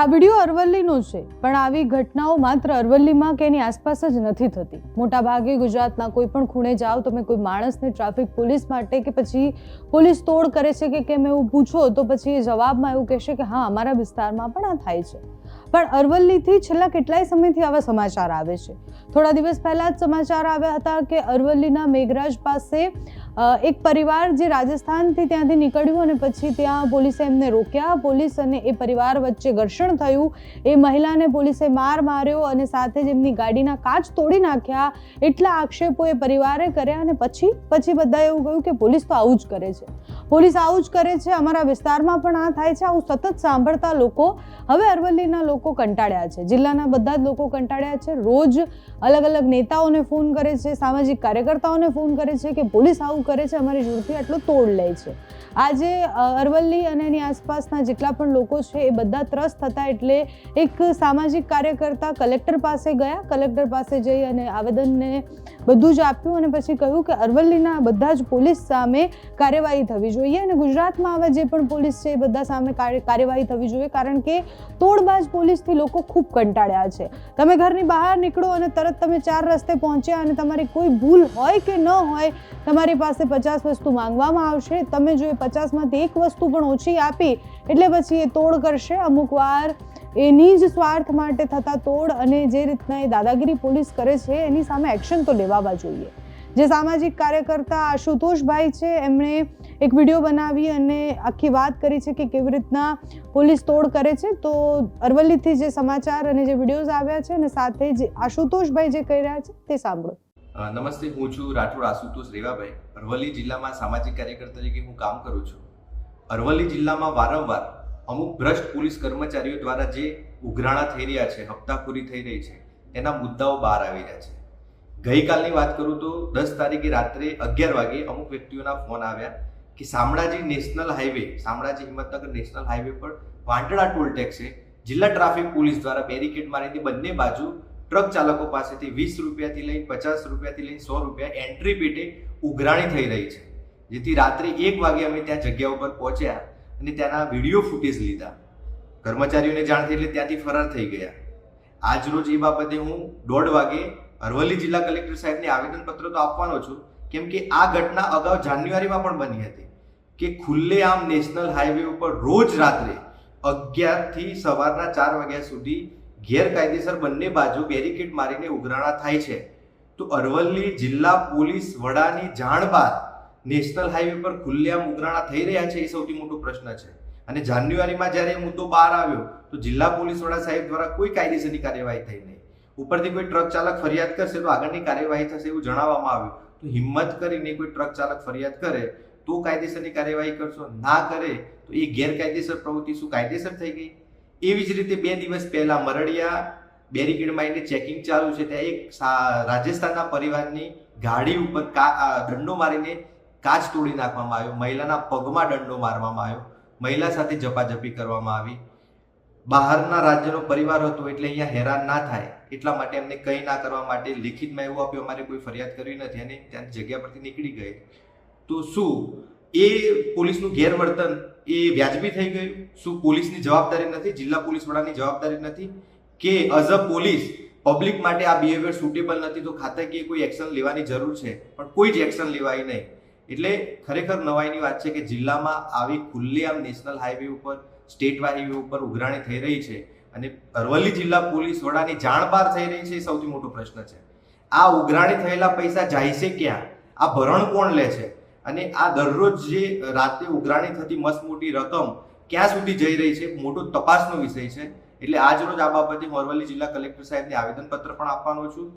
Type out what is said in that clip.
આ વીડિયો અરવલ્લીનો છે, પણ આવી ઘટનાઓ માત્ર અરવલ્લીમાં કે એની આસપાસ જ નથી થતી. મોટા ભાગે ગુજરાતના કોઈ પણ ખૂણે જાઓ તમે કોઈ માણસને ટ્રાફિક પોલીસ માટે કે પછી પોલીસ તોડ કરે છે કે કેમ એવું પૂછો, તો પછી એ જવાબમાં એવું કહેશે કે હા, અમારા વિસ્તારમાં પણ આ થાય છે. પણ અરવલ્લીથી છેલ્લા કેટલાય સમયથી આવા સમાચાર આવે છે. થોડા દિવસ પહેલા જ સમાચાર આવ્યા હતા કે અરવલ્લીના મેઘરાજ પાસે એક પરિવાર જે રાજસ્થાનથી ત્યાંથી નીકળ્યું અને પછી ત્યાં પોલીસે એમને રોક્યા. પોલીસ અને એ પરિવાર વચ્ચે ઘર્ષણ થયું. એ મહિલાને પોલીસે માર માર્યો અને સાથે જ એમની ગાડીના કાચ તોડી નાખ્યા. એટલા આક્ષેપો એ પરિવારે કર્યા અને પછી પછી બધા એવું કહ્યું કે પોલીસ તો આવું જ કરે છે. પોલીસ આવું જ કરે છે. અમારા વિસ્તારમાં પણ આ થાય છે. આવું સતત સાંભળતા લોકો, હવે અરવલ્લીના લોકો કંટાળ્યા છે. જિલ્લાના બધા જ લોકો કંટાળ્યા છે. રોજ અલગ અલગ નેતાઓને ફોન કરે છે, સામાજિક કાર્યકર્તાઓને ફોન કરે છે કે પોલીસ આવું કરે છે અમારી જોડથી આટલો તોડ લે છે. આજે અરવલ્લી અને એની આસપાસના જેટલા પણ લોકો છે, એ બધા ત્રસ્ત હતા એટલે એક સામાજિક કાર્યકર્તા કલેક્ટર પાસે ગયા. કલેક્ટર પાસે જઈ અને આવેદનને બધું જ આપ્યું અને પછી કહ્યું કે અરવલ્લીના બધા જ પોલીસ સામે કાર્યવાહી થવી જોઈએ અને ગુજરાતમાં આવા જે પણ પોલીસ છે, એ બધા સામે કાર્યવાહી થવી જોઈએ કારણ કે તોડબાજ પોલીસથી લોકો ખૂબ કંટાળ્યા છે. તમે ઘરની બહાર નીકળો અને તરત તમે ચાર રસ્તે પહોંચ્યા અને તમારી કોઈ ભૂલ હોય કે ન હોય, તમારી પાસે પચાસ વસ્તુ માંગવામાં આવશે. તમે જો એ પચાસમાંથી એક વસ્તુ પણ ઓછી આપી, એટલે પછી એ તોડ કરશે. અમુક વાર એની જ સ્વાર્થ માટે થતા તોડ અને જે રીતના એ દાદાગીરી પોલીસ કરે છે, એની સામે એક્શન તો લેવાવા જોઈએ. જે સામાજિક કાર્યકર્તા આશુતોષભાઈ છે, એમણે એક વીડિયો બનાવી અને આખી વાત કરી છે કે કેવી રીતના પોલીસ તોડ કરે છે. તો અરવલ્લીથી જે સમાચાર અને જે વિડીયોઝ આવ્યા છે અને સાથે જ આશુતોષભાઈ જે કહી રહ્યા છે તે સાંભળો. નમસ્તે, હું છું રાઠોડ આશુતોષ રેવાભાઈ. અરવલ્લી જિલ્લામાં સામાજિક કાર્યકર તરીકે હું કામ કરું છું. અરવલ્લી જિલ્લામાં વારંવાર અમુક ભ્રષ્ટ પોલીસ કર્મચારીઓ દ્વારા જે ઉઘરાણા થઈ રહ્યા છે, હપ્તાખોરી થઈ રહી છે, એના મુદ્દાઓ બહાર આવી રહ્યા છે. ગઈકાલની વાત કરું તો દસ તારીખે રાત્રે અગિયાર વાગે અમુક વ્યક્તિઓના ફોન આવ્યા કે Shamlaji national highway, Shamlaji Himmatnagar national highway પર વાંટડા ટોલ ટેક્સે જિલ્લા ટ્રાફિક પોલીસ દ્વારા બેરિકેડ મારીને બંને બાજુ ટ્રક ચાલકો પાસેથી વીસ રૂપિયાથી લઈ પચાસ રૂપિયાથી લઈ સો રૂપિયા એન્ટ્રી પેટે ઉઘરાણી થઈ રહી છે. જેથી રાત્રે એક વાગે અમે ત્યાં જગ્યા ઉપર પહોંચ્યા અને ત્યાંના વીડિયો ફૂટેજ લીધા. કર્મચારીઓને જાણ થઈ એટલે ત્યાંથી ફરાર થઈ ગયા. આજરોજ એ બાબતે હું દોઢ વાગે અરવલ્લી જિલ્લા કલેક્ટર સાહેબને આવેદનપત્ર તો આપવાનો છું, કેમ કે આ ઘટના અગાઉ જાન્યુઆરીમાં પણ બની હતી કે ખુલ્લેઆમ નેશનલ હાઈવે ઉપર રોજ રાત્રે અગિયારથી સવારના ચાર વાગ્યા સુધી ગેરકાયદેસર બંને બાજુ બેરિકેડ મારીને ઉઘરાણા થાય છે. તો અરવલ્લી જિલ્લા પોલીસ વડાની જાણ બાદ નેશનલ હાઈવે પર ખુલ્લેઆમ ઉઘરાણા થઈ રહ્યા છે એ સૌથી મોટો પ્રશ્ન છે. અને જાન્યુઆરીમાં જ્યારે એ મુદ્દો બહાર આવ્યો, તો જિલ્લા પોલીસ વડા સાહેબ દ્વારા કોઈ કાયદેસરની કાર્યવાહી થઈ નહીં. ઉપરથી કોઈ ટ્રક ચાલક ફરિયાદ કરશે તો આગળની કાર્યવાહી થશે એવું જણાવવામાં આવ્યું. તો હિંમત કરીને કોઈ ટ્રક ચાલક ફરિયાદ કરે, તો કાયદેસરની કાર્યવાહી કરશો, ના કરે, તો એ ગેરકાયદેસર પ્રવૃત્તિ શું કાયદેસર થઈ ગઈ? એવી જ રીતે બે દિવસ પહેલા મરડિયા બેરિકેડ એને ચેકિંગ ચાલુ છે, ત્યાં એક રાજસ્થાનના પરિવારની ગાડી ઉપર દંડો મારીને કાચ તોડી નાખવામાં આવ્યો, મહિલાના પગમાં દંડો મારવામાં આવ્યો, મહિલા સાથે ઝપાઝપી કરવામાં આવી. બહારના રાજ્યનો પરિવાર હતો એટલે અહીંયા હેરાન ના થાય, એટલા માટે એમને કંઈ ના કરવા માટે લિખિતમાં એવું આપ્યું, અમારે કોઈ ફરિયાદ કરવી નથી અને ત્યાંથી જગ્યા પરથી નીકળી ગઈ. તો શું એ પોલીસનું ગેરવર્તન એ વ્યાજબી થઈ ગયું. શું પોલીસની જવાબદારી નથી? જિલ્લા પોલીસ વડાની જવાબદારી નથી? કે એઝ અ પોલીસ પબ્લિક માટે આ બિહેવિયર સુટેબલ નથી તો ખાતાકીય કોઈ એક્શન લેવાની જરૂર છે? પણ કોઈ જ એક્શન લેવાય નહીં. એટલે ખરેખર નવાઈની વાત છે કે જિલ્લામાં આવી ખુલ્લેઆમ નેશનલ હાઈવે ઉપર સ્ટેટ હાઈવે ઉપર ઉઘરાણી થઈ રહી છે અને અરવલ્લી જિલ્લા પોલીસ વડાની જાણબાર થઈ રહી છે એ સૌથી મોટો પ્રશ્ન છે. આ ઉઘરાણી થયેલા પૈસા જાય છે ક્યાં? આ ભરણ કોણ લે છે? અને આ દરરોજ જે રાતે ઉઘરાણી થતી મસ્ત મોટી રકમ ક્યાં સુધી જઈ રહી છે, મોટો તપાસનો વિષય છે. એટલે આજ રોજ આ બાબતે અરવલ્લી જિલ્લા કલેક્ટર સાહેબને આવેદનપત્ર પણ આપવાનો છું.